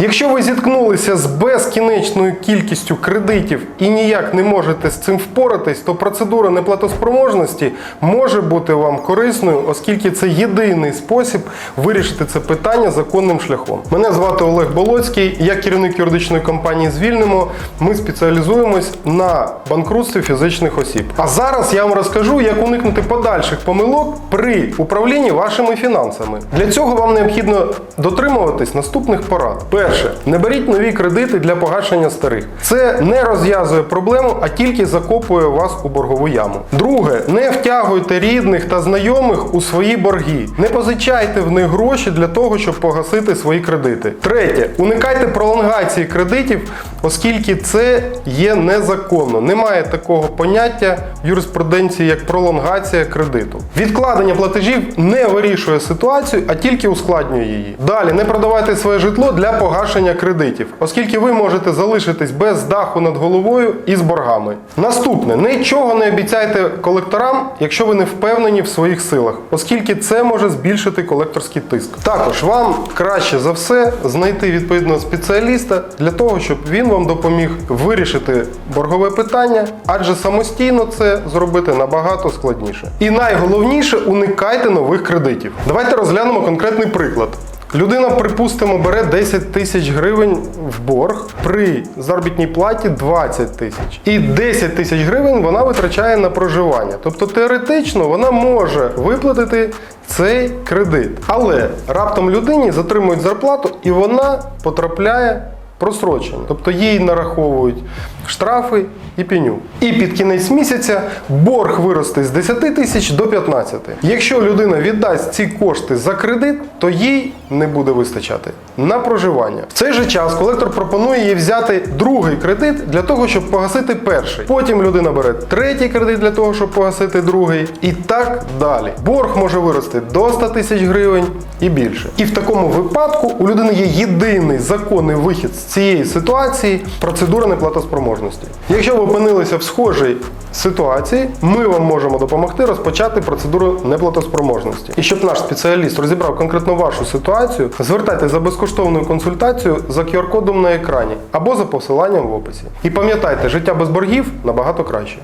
Якщо ви зіткнулися з безкінечною кількістю кредитів і ніяк не можете з цим впоратись, то процедура неплатоспроможності може бути вам корисною, оскільки це єдиний спосіб вирішити це питання законним шляхом. Мене звати Олег Болоцький, я керівник юридичної компанії Звільнимо. Ми спеціалізуємось на банкрутстві фізичних осіб. А зараз я вам розкажу, як уникнути подальших помилок при управлінні вашими фінансами. Для цього вам необхідно дотримуватись наступних порад. Перше, не беріть нові кредити для погашення старих. Це не розв'язує проблему, а тільки закопує вас у боргову яму. Друге, не втягуйте рідних та знайомих у свої борги. Не позичайте в них гроші для того, щоб погасити свої кредити. Третє, уникайте пролонгації кредитів, оскільки це є незаконно. Немає такого поняття в юриспруденції, як пролонгація кредиту. Відкладення платежів не вирішує ситуацію, а тільки ускладнює її. Далі не продавайте своє житло для погашення кредитів, оскільки ви можете залишитись без даху над головою і з боргами. Наступне, нічого не обіцяйте колекторам, якщо ви не впевнені в своїх силах, оскільки це може збільшити колекторський тиск. Також вам краще за все знайти відповідного спеціаліста для того, щоб він вам допоміг вирішити боргове питання, адже самостійно це зробити набагато складніше. І найголовніше уникайте нових кредитів. Давайте розглянемо конкретний приклад. Людина, припустимо, бере 10 тисяч гривень в борг при заробітній платі 20 тисяч. І 10 тисяч гривень вона витрачає на проживання. Тобто теоретично вона може виплатити цей кредит. Але раптом людині затримують зарплату і вона потрапляє просрочення. Тобто їй нараховують штрафи і пеню. І під кінець місяця борг виросте з 10 тисяч до 15. Якщо людина віддасть ці кошти за кредит, то їй не буде вистачати на проживання. В цей же час колектор пропонує їй взяти другий кредит для того, щоб погасити перший. Потім людина бере третій кредит для того, щоб погасити другий, і так далі. Борг може вирости до 100 тисяч гривень і більше. І в такому випадку у людини є єдиний законний вихід з цієї ситуації процедура неплатоспроможності. Якщо ви опинилися в схожій ситуації, ми вам можемо допомогти розпочати процедуру неплатоспроможності. І щоб наш спеціаліст розібрав конкретно вашу ситуацію, звертайтеся за безкоштовною консультацією за QR-кодом на екрані або за посиланням в описі. І пам'ятайте, життя без боргів набагато краще.